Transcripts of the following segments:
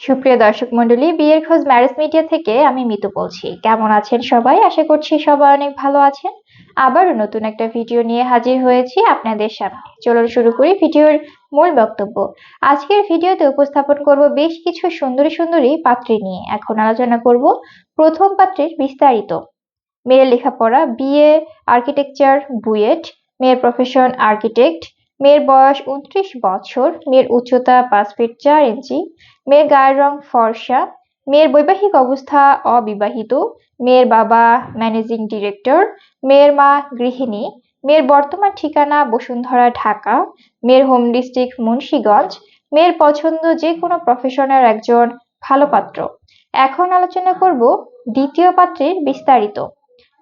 সুপ্রিয় দর্শক মন্ডলী বিয়ের খোঁজ ম্যারেজ মিডিয়া থেকে আমি মিতু বলছি। কেমন আছেন সবাই? আশা করছি সবাই অনেক ভালো আছেন। আবারও নতুন একটা ভিডিও নিয়ে হাজির হয়েছি আপনাদের সামনে। চলুন শুরু করি ভিডিওর মূল বক্তব্য। আজকের ভিডিওতে উপস্থাপন করব বেশ কিছু সুন্দরী সুন্দরী পাত্রী নিয়ে। এখন আলোচনা করব প্রথম পাত্রের বিস্তারিত। মেয়ের লেখাপড়া, বিএ, আর্কিটেকচার, বুয়েট। মেয়ের প্রফেশন আর্কিটেক্ট মেয়ের বয়স উনত্রিশ বছর, মেয়ের উচ্চতা পাঁচ ফিট চার ইঞ্চি, মেয়ের গায়ের রং ফর্সা, মেয়ের বৈবাহিক অবস্থা অবিবাহিত, মেয়ের বাবা ম্যানেজিং ডিরেক্টর, মেয়ের মা গৃহিণী, মেয়ের বর্তমান ঠিকানা বসুন্ধরা, ঢাকা, মেয়ের হোম ডিস্ট্রিক্ট মুন্সীগঞ্জ, মেয়ের পছন্দ যে কোনো প্রফেশনের একজন ভালো পাত্র। এখন আলোচনা করব দ্বিতীয় পাত্রের বিস্তারিত।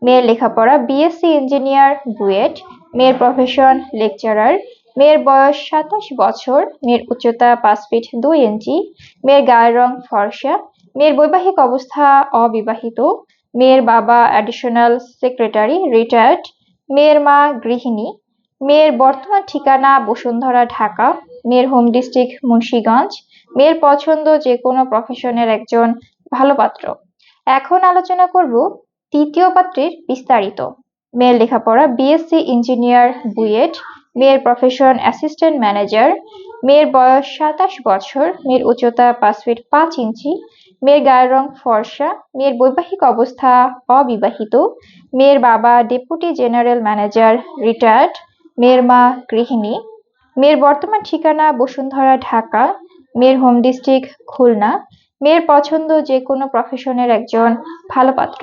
মেয়ের লেখাপড়া বিএসসি ইঞ্জিনিয়ার বুয়েট মেয়ের প্রফেশন লেকচারার মেয়ের বয়স সাতাশ বছর, মেয়ের উচ্চতা পাঁচ ফিট দুই ইঞ্চি মেয়ের গায়ের রং ফর্সা, মেয়ের বৈবাহিক অবস্থা অবিবাহিত, মেয়ের বাবা অ্যাডিশনাল সেক্রেটারি রিটায়ার্ড মেয়ের মা গৃহিণী, মেয়ের বর্তমান ঠিকানা বসুন্ধরা, ঢাকা, মেয়ের হোম ডিস্ট্রিক্ট মুন্সীগঞ্জ, মেয়ের পছন্দ যে কোনো প্রফেশনের একজন ভালো পাত্র। এখন আলোচনা করব তৃতীয় পাত্রের বিস্তারিত। মেয়ের লেখাপড়া বিএসসি ইঞ্জিনিয়ার বুয়েট মেয়ের প্রফেশন অ্যাসিস্ট্যান্ট ম্যানেজার মেয়ের বয়স সাতাশ বছর, মেয়ের উচ্চতা পাঁচ ফিট পাঁচ ইঞ্চি, মেয়ের গায়ের রং ফর্সা, মেয়ের বৈবাহিক অবস্থা অবিবাহিত, মেয়ের বাবা ডেপুটি জেনারেল ম্যানেজার রিটায়ার্ড মেয়ের মা গৃহিণী, মেয়ের বর্তমান ঠিকানা বসুন্ধরা, ঢাকা, মেয়ের হোম ডিস্ট্রিক্ট খুলনা, মেয়ের পছন্দ যে কোনো প্রফেশনের একজন ভালো পাত্র।